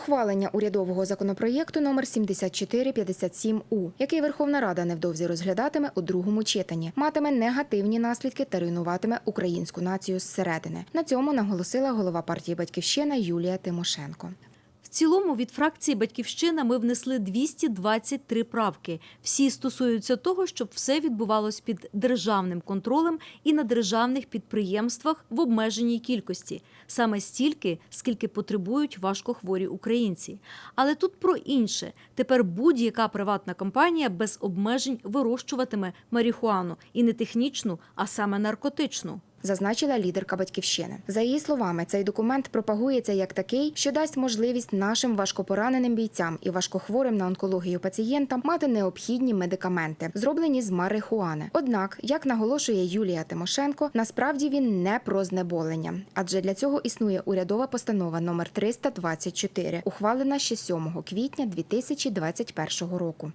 ухвалення урядового законопроєкту номер 7457У, який Верховна Рада невдовзі розглядатиме у другому читанні, матиме негативні наслідки та руйнуватиме українську націю зсередини. На цьому наголосила голова партії Батьківщина Юлія Тимошенко. В цілому від фракції Батьківщина ми внесли 223 правки. Всі стосуються того, щоб все відбувалось під державним контролем і на державних підприємствах в обмеженій кількості, саме стільки, скільки потребують важкохворі українці. Але тут про інше. Тепер будь-яка приватна компанія без обмежень вирощуватиме марихуану і не технічну, а саме наркотичну. Зазначила лідерка батьківщини. За її словами, цей документ пропагується як такий, що дасть можливість нашим важкопораненим бійцям і важкохворим на онкологію пацієнтам мати необхідні медикаменти, зроблені з марихуани. Однак, як наголошує Юлія Тимошенко, насправді він не про знеболення, адже для цього існує урядова постанова номер 324, ухвалена ще 7 квітня 2021 року.